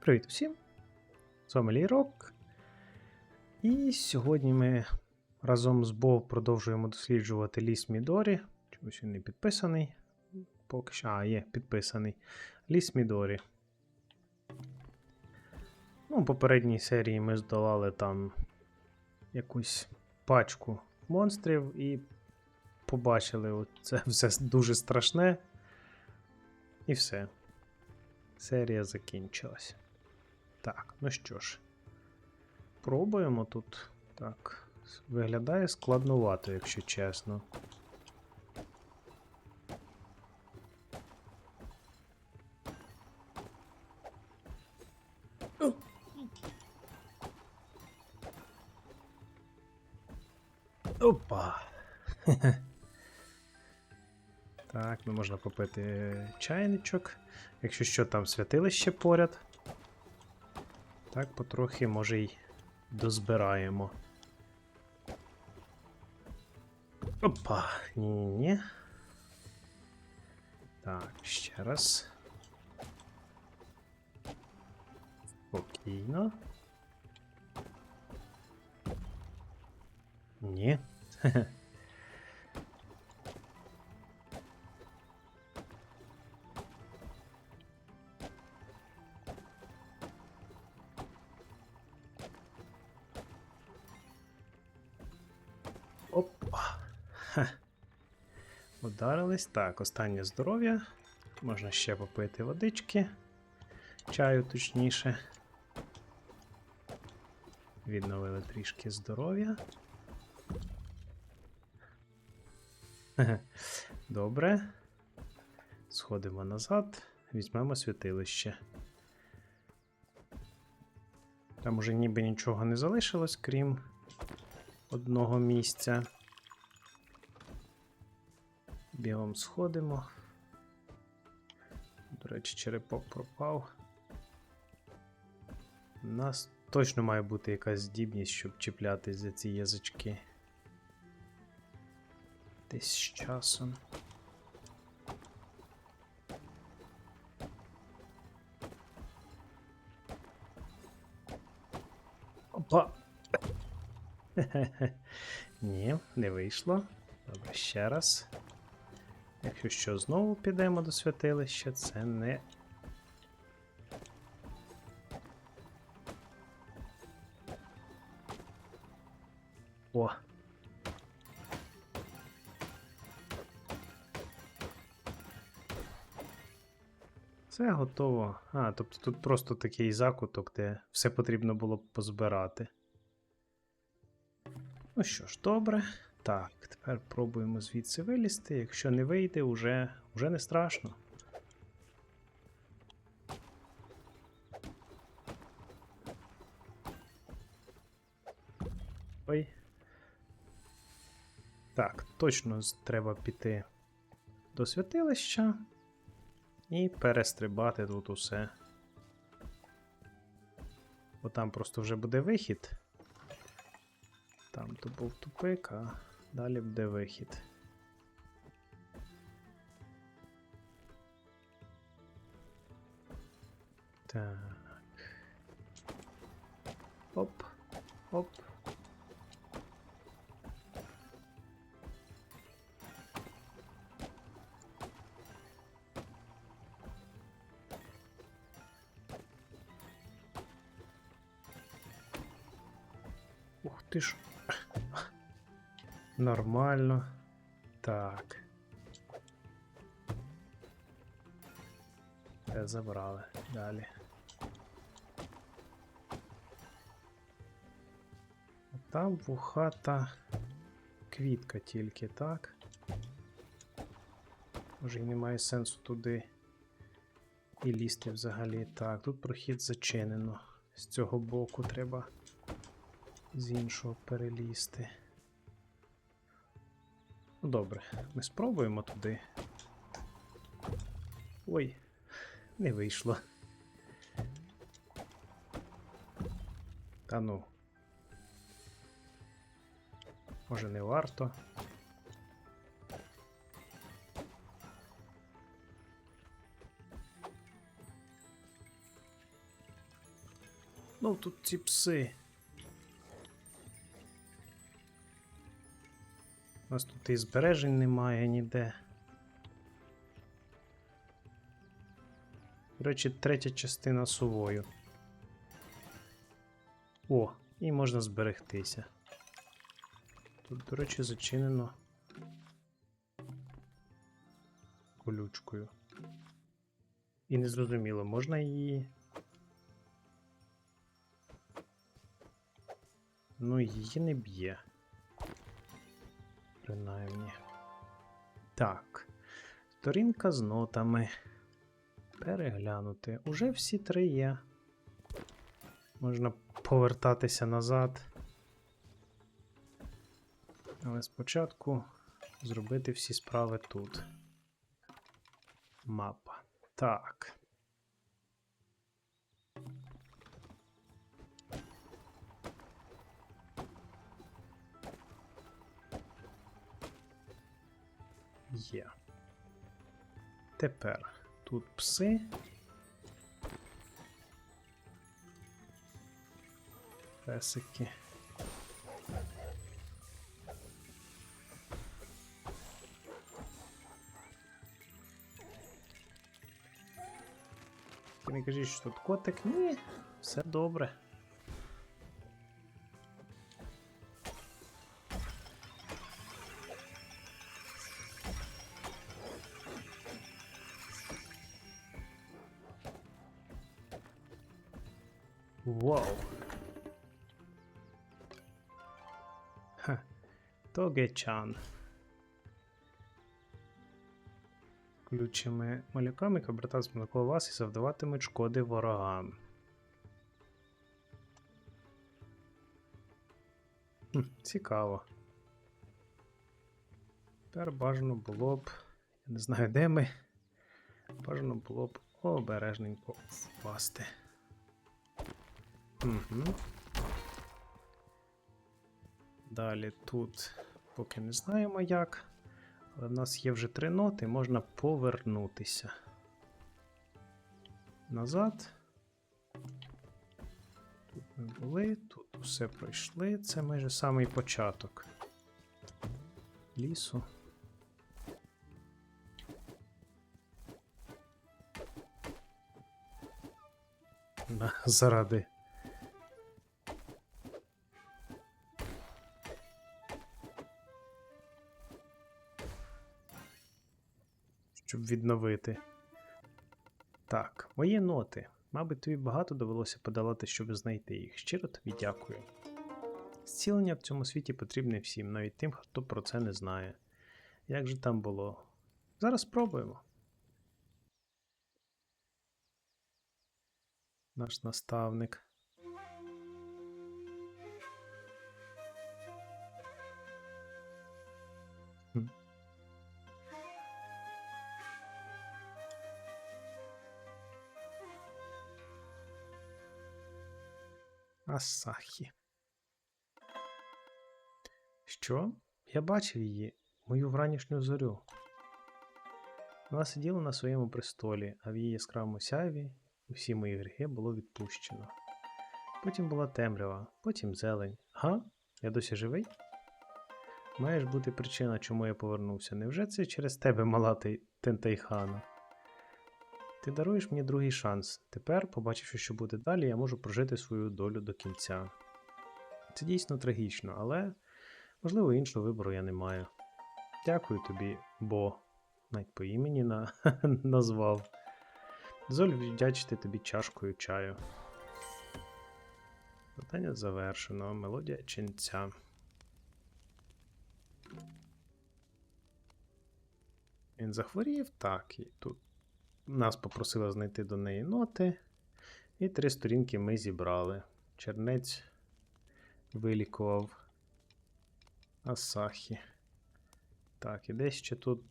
Привіт усім! З вами Лірок. І сьогодні ми разом з Бо продовжуємо досліджувати ліс Мідорі. Чомусь він не підписаний. Поки що. А, є підписаний. Ліс Мідорі. Ну, в попередній серії ми здолали там якусь пачку монстрів і побачили це все дуже страшне. І все. Серія закінчилась. Так, ну що ж. Пробуємо тут. Так. Виглядає складнувато, якщо чесно. Опа. Так, ну можна попити чайничок. Якщо що, там святилище поряд. Так, потрохи, може, й дозбираємо. Опа, ні-ні-ні. Так, ще раз. Спокійно. Ні. Опа. Ха. Ударились. Так, останнє здоров'я. Можна ще попити водички. Чаю точніше. Відновили трішки здоров'я. Добре. Сходимо назад, візьмемо святилище. Там уже ніби нічого не залишилось, крім одного місця. Бігом сходимо. До речі, черепок пропав. У нас точно має бути якась здібність, щоб чіплятись за ці язички. Десь з часом. Опа! Ні, не вийшло. Добре, ще раз. Якщо що, знову підемо до святилища, це не. О. Це готово. А, тобто тут просто такий закуток, де все потрібно було б позбирати. Ну що ж, добре. Так, тепер пробуємо звідси вилізти. Якщо не вийде, уже, уже не страшно. Ой. Так, точно треба піти до святилища і перестрибати тут усе. Бо там просто вже буде вихід. Там то був тупик, а далі буде вихід. Так. Оп. Оп. Нормально. Так. Це забрали. Далі. Там вухата квітка тільки, так? І немає сенсу туди і лізти взагалі. Так, тут прохід зачинено. З цього боку треба з іншого перелізти. Добре, ми спробуємо туди. Ой, не вийшло. Та ну. Може не варто. Ну тут ці пси. У нас тут і збережень немає ніде. До речі, третя частина сувою. О, і можна зберегтися. Тут, до речі, зачинено колючкою. І незрозуміло, можна її. Ну, її не б'є. Принаймні. Так. Сторінка з нотами. Переглянути. Уже всі три є. Можна повертатися назад. Але спочатку зробити всі справи тут. Мапа. Так. Є. Тепер тут пси. Песики. Ти не кажіть, що тут котик? Ні, все добре. Тоге-чан. Ключими малюками, обертатимуть навколо вас і завдаватимуть шкоди ворогам. Хм, цікаво. Тепер бажано було б. Я не знаю, де ми. Бажано було б обережненько впасти. Угу. Далі тут поки не знаємо як. Але в нас є вже три ноти, можна повернутися. Назад. Тут ми були, тут усе пройшли. Це майже самий початок лісу. Заради. Щоб відновити. Так, мої ноти. Мабуть, тобі багато довелося подолати, щоб знайти їх. Щиро тобі дякую. Зцілення в цьому світі потрібне всім, навіть тим, хто про це не знає. Як же там було? Зараз спробуємо. Наш наставник. Асахі. Що? Я бачив її, мою вранішню зорю. Вона сиділа на своєму престолі, а в її яскравому сяйві усі мої гріхи було відпущено. Потім була темрява, потім зелень. Га? Я досі живий? Має ж бути причина, чому я повернувся. Невже це через тебе, мала Тентайхана? Ти даруєш мені другий шанс. Тепер, побачивши, що буде далі, я можу прожити свою долю до кінця. Це дійсно трагічно, але можливо іншого вибору я не маю. Дякую тобі, бо навіть по імені на... назвав. Дозволь віддячити тобі чашкою чаю. Питання завершено. Мелодія ченця. Він захворів, так, і тут нас попросила знайти до неї ноти. І три сторінки ми зібрали. Чернець вилікував Асахі. Так, і десь ще тут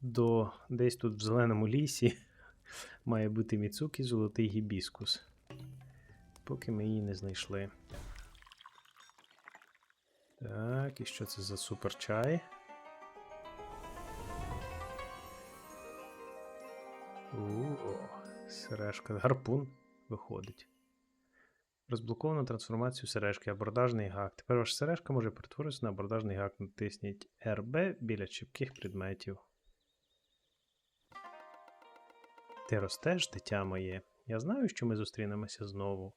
до десь тут в зеленому лісі має бути Міцукі золотий гібіскус. Поки ми її не знайшли. Так, і що це за супер О, Сережка. Гарпун виходить. Розблоковано трансформацію сережки. Абордажний гак. Тепер ваша сережка може перетворитися на абордажний гак. Натисніть RB біля чіпких предметів. Ти ростеш, дитя моє. Я знаю, що ми зустрінемося знову.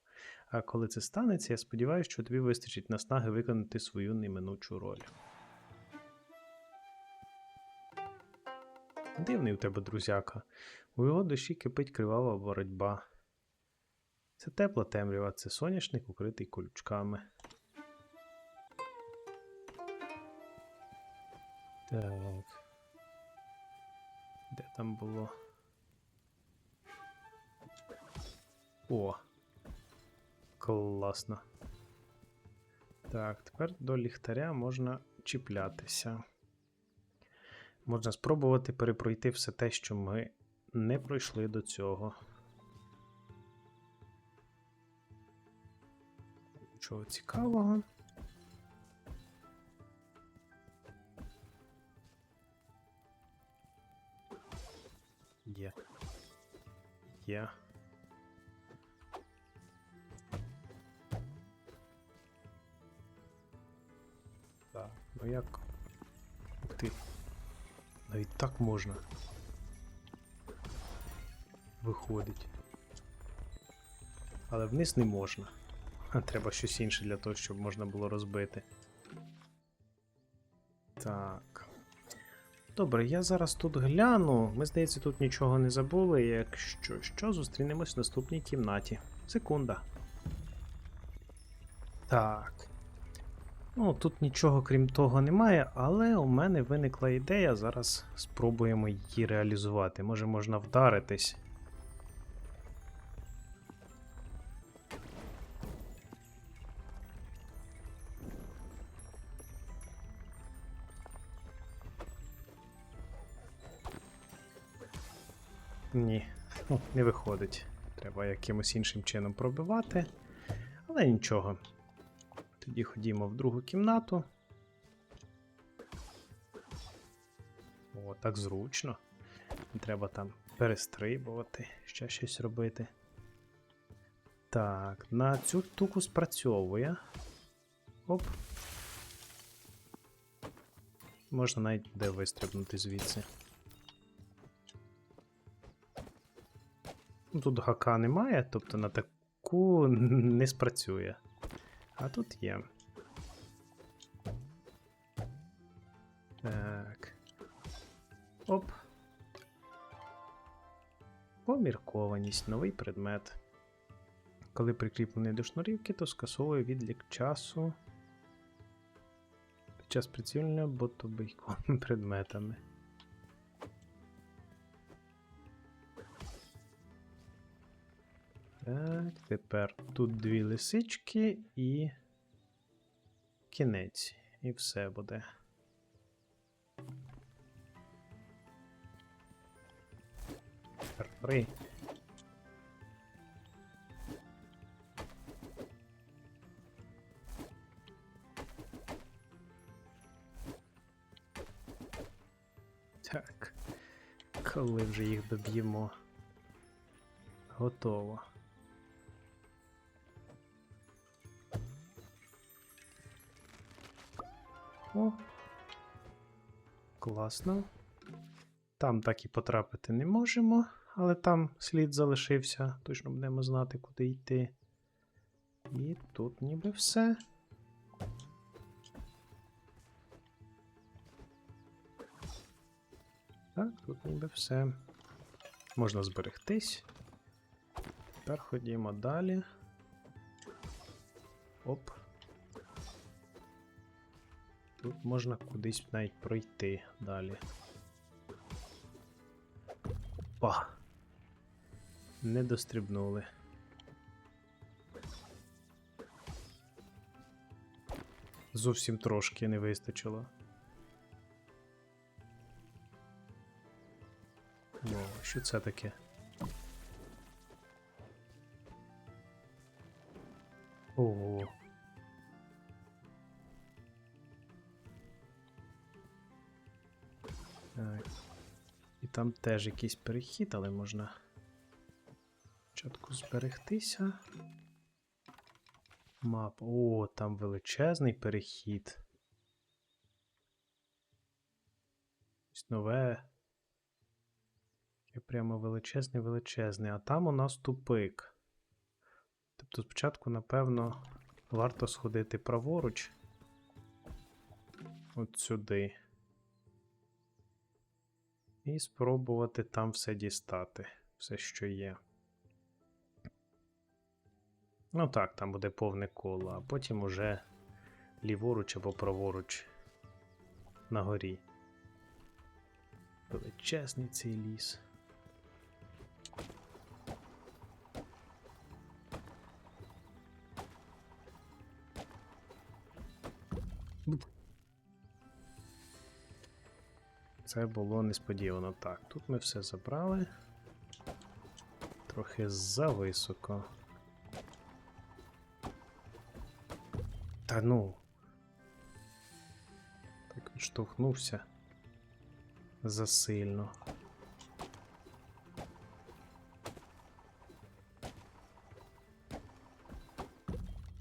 А коли це станеться, я сподіваюся, що тобі вистачить наснаги виконати свою неминучу роль. Дивний у тебе, друзяка. У його душі кипить кривава боротьба. Це тепла темрява, це соняшник, укритий колючками. Так. Де там було? О. Класно. Так, тепер до ліхтаря можна чіплятися. Можна спробувати перепройти все те, що ми не пройшли до цього. Нічого цікавого. Є. Є. Так, ну як. Ти. Навіть так можна. Виходить. Але вниз не можна. Треба щось інше для того, щоб можна було розбити. Так. Добре, я зараз тут гляну. Ми, здається, тут нічого не забули. Якщо що, зустрінемось в наступній кімнаті. Секунда. Так. Ну, тут нічого крім того немає, але у мене виникла ідея. Зараз спробуємо її реалізувати. Може, можна вдаритись. Ні, ну, не виходить. Треба якимось іншим чином пробивати. Але нічого. Тоді ходімо в другу кімнату. О, так зручно. Треба там перестрибувати, ще щось робити. Так, на цю штуку спрацьовує. Оп. Можна навіть буде вистрибнути звідси. Тут гака немає, тобто на таку не спрацює. А тут є. Так. Оп. Поміркованість, новий предмет. Коли прикріплений до шнурівки, то скасовує відлік часу під час прицілення ботобийковими предметами. Так, тепер тут дві лисички і кінець. І все буде. Три. Так. Коли вже їх доб'ємо? Готово. О. Класно. Там так і потрапити не можемо, але там слід залишився. Точно будемо знати, куди йти. І тут ніби все. Так, тут ніби все. Можна зберегтись. Тепер ходімо далі. Оп. Тут можна кудись навіть пройти далі. Па. Не дострибнули. Зовсім трошки не вистачило. О, що це таке? Ого. Там теж якийсь перехід, але можна Спочатку зберегтися. Мап. О, там величезний перехід. Ось нове. Таке прямо величезний, величезний. А там у нас тупик. Тобто спочатку, напевно, варто сходити праворуч. От сюди. І спробувати там все дістати. Все, що є. Ну так, там буде повне коло, а потім уже ліворуч або праворуч на горі. Величезний цей ліс. Це було несподівано. Так, тут ми все забрали. Трохи зависоко. Та ну. Так відштовхнувся засильно.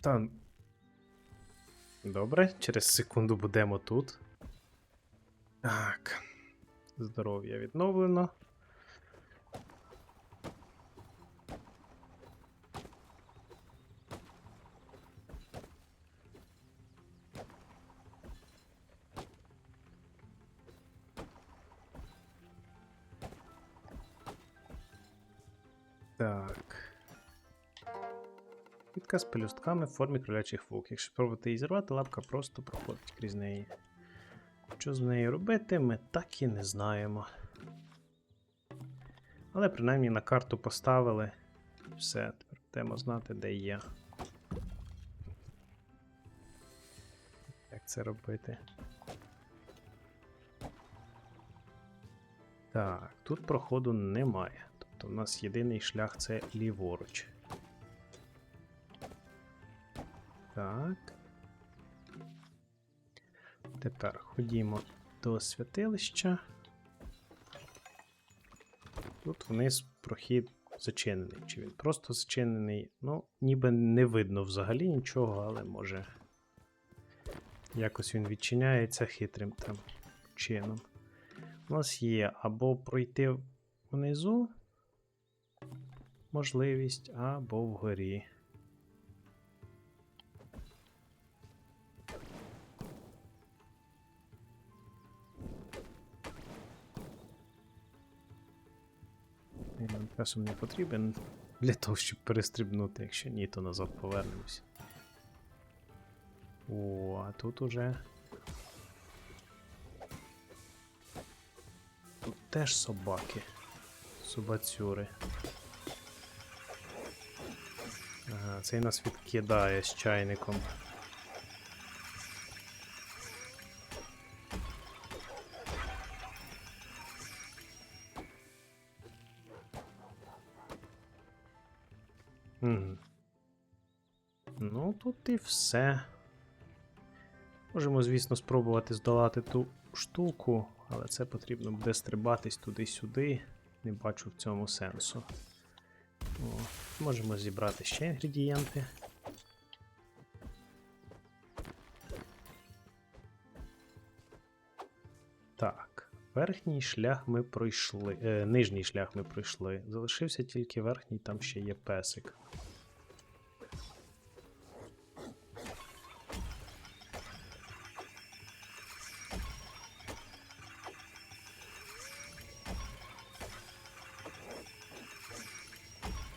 Та. Добре, через секунду будемо тут. Так. Здоров'я відновлено. Так. Квітка з пелюстками в формі кролячих вук. Якщо спробувати її зірвати, лапка просто проходить крізь неї. Що з нею робити, ми так і не знаємо. Але принаймні на карту поставили. Все, тепер будемо знати, де є. Як це робити? Так, тут проходу немає. Тобто у нас єдиний шлях це ліворуч. Так. Тепер ходімо до святилища. Тут вниз прохід зачинений. Чи він просто зачинений? Ну, ніби не видно взагалі нічого, але може. Якось він відчиняється хитрим там чином. У нас є або пройти внизу можливість, або вгорі. Часом не потрібен для того, щоб перестрибнути. Якщо ні, то назад повернемось. О, а тут уже. Тут теж собаки. Собацюри. Ага, цей нас відкидає з чайником. Ну, і все. Можемо, звісно, спробувати здолати ту штуку, але це потрібно буде стрибатись туди-сюди. Не бачу в цьому сенсу. О, можемо зібрати ще інгредієнти. Так, верхній шлях ми пройшли. Е, нижній шлях ми пройшли. Залишився тільки верхній, там ще є песик.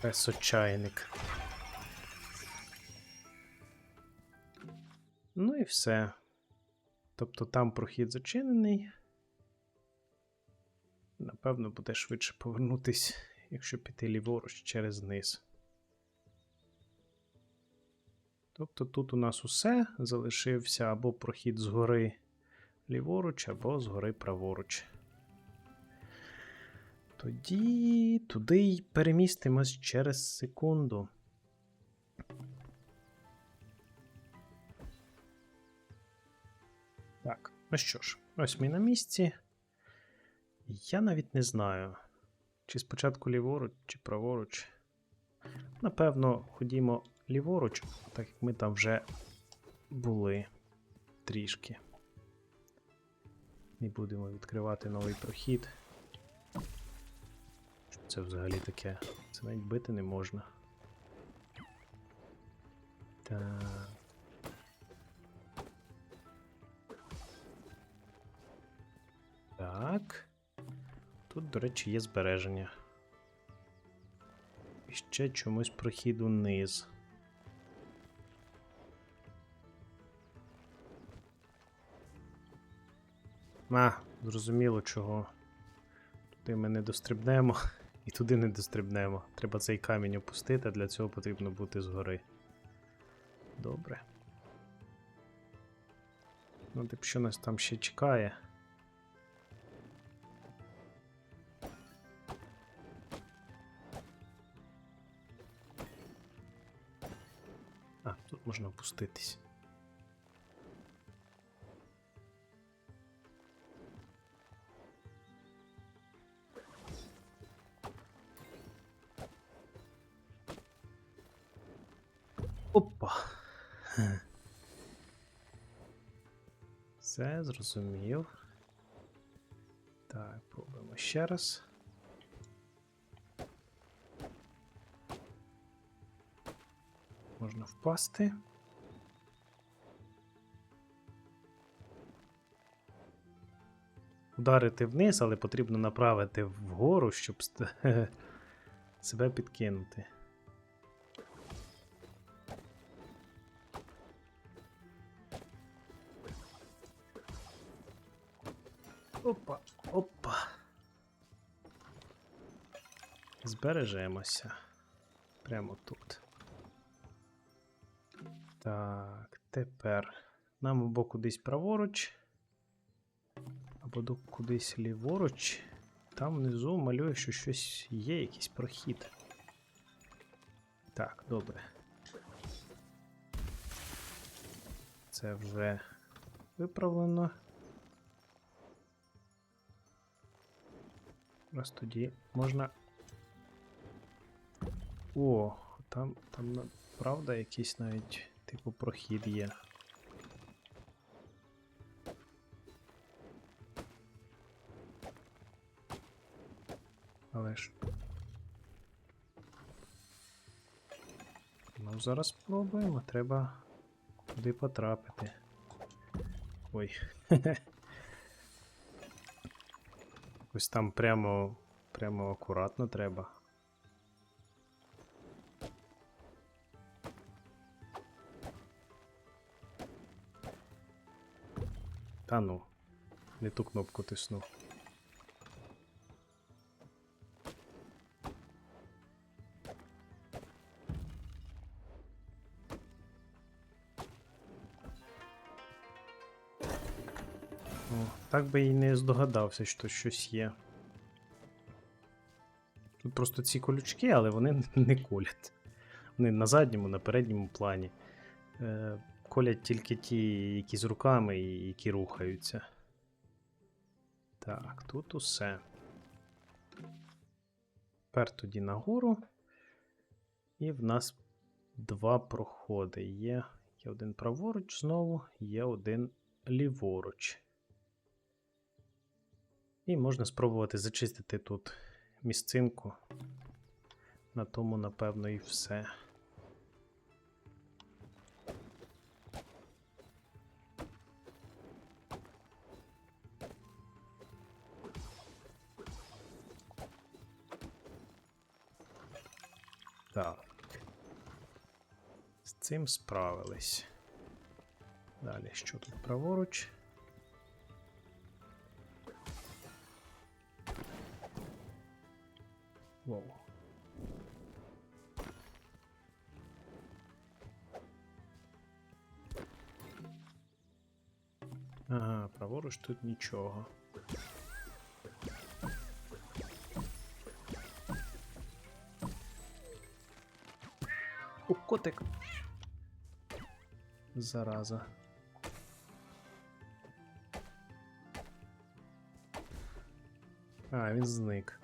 Песочайник. Ну і все. Тобто там прохід зачинений. Напевно, буде швидше повернутись, якщо піти ліворуч через низ. Тобто тут у нас усе залишився або прохід згори ліворуч, або згори праворуч. Тоді туди й перемістимось через секунду. Так, ну що ж, ось ми на місці. Я навіть не знаю, чи спочатку ліворуч, чи праворуч. Напевно, ходімо ліворуч, так як ми там вже були трішки. Не будемо відкривати новий прохід. Це взагалі таке? Це навіть бити не можна. Так. Так. Тут, до речі, є збереження. І ще чомусь прохід униз. А, зрозуміло чого. Туди ми не дострибнемо і туди не дострибнемо. Треба цей камінь опустити, а для цього потрібно бути згори. Добре. Ну, тип, що нас там ще чекає? А, тут можна опуститись. Зрозумів. Так, пробуємо ще раз. Можна впасти. Ударити вниз, але потрібно направити вгору, щоб себе підкинути. Опа, опа. Збережемося. Прямо тут. Так, тепер нам або кудись праворуч, або кудись ліворуч. Там внизу малює, що щось є, якийсь прохід. Так, добре. Це вже виправлено. Раз тоді можна. О, там, там правда якийсь навіть типу прохід є. Але ж. Ну, зараз спробуємо, треба туди потрапити. Ой. Ось там прямо, прямо акуратно треба. Та ну, не ту кнопку тиснув. Так би і не здогадався, що щось є. Тут просто ці колючки, але вони не колять. Вони на задньому, на передньому плані. Е, колять тільки ті, які з руками і які рухаються. Так, тут усе. Тепер тоді нагору. І в нас два проходи. Є, є один праворуч знову, є один ліворуч. І можна спробувати зачистити тут місцинку. На тому, напевно, і все. Так. З цим справились. Далі, що тут праворуч? Воу. Ага, праворуч тут нічого. О, котик. Зараза. А, він зник.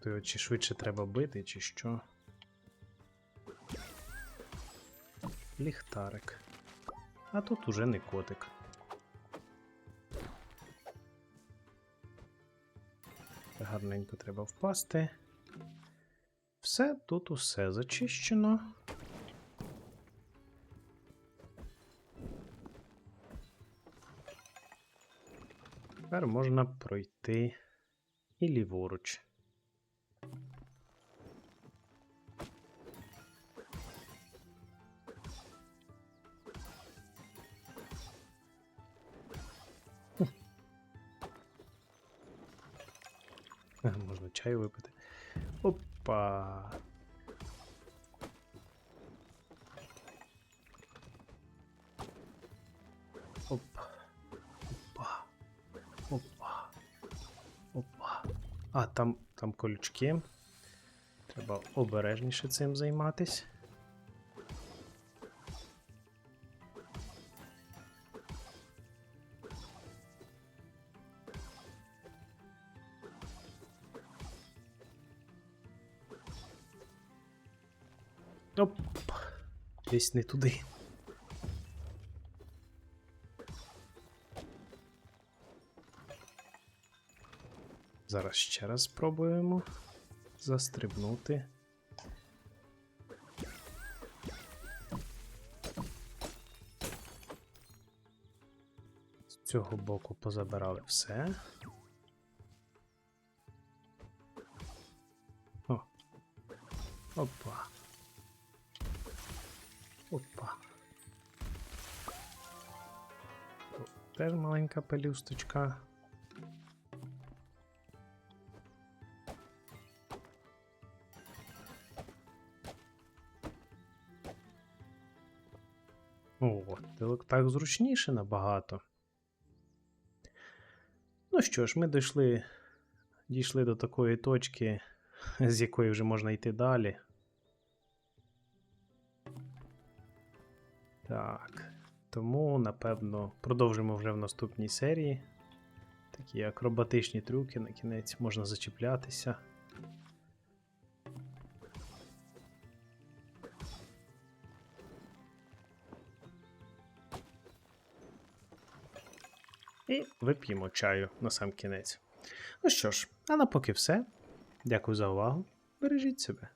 То його чи швидше треба бити, чи що. Ліхтарик. А тут уже не котик. Гарненько треба впасти. Все, тут усе зачищено. Тепер можна пройти і ліворуч. Ага, Можна чаю випити. Опа. Опа. Опа. Опа. Опа. А, там, там колючки. Треба обережніше цим займатись. Оп. Десь не туди. Зараз ще раз спробуємо застрибнути. З цього боку позабирали все. О. Опа. Опа. Теж маленька пелюсточка. О, так- зручніше набагато. Ну що ж, ми дійшли, дійшли до такої точки, з якої вже можна йти далі. Так. Тому, напевно, продовжимо вже в наступній серії. Такі акробатичні трюки на кінець можна зачіплятися. І вип'ємо чаю на сам кінець. Ну що ж, а на поки все. Дякую за увагу. Бережіть себе.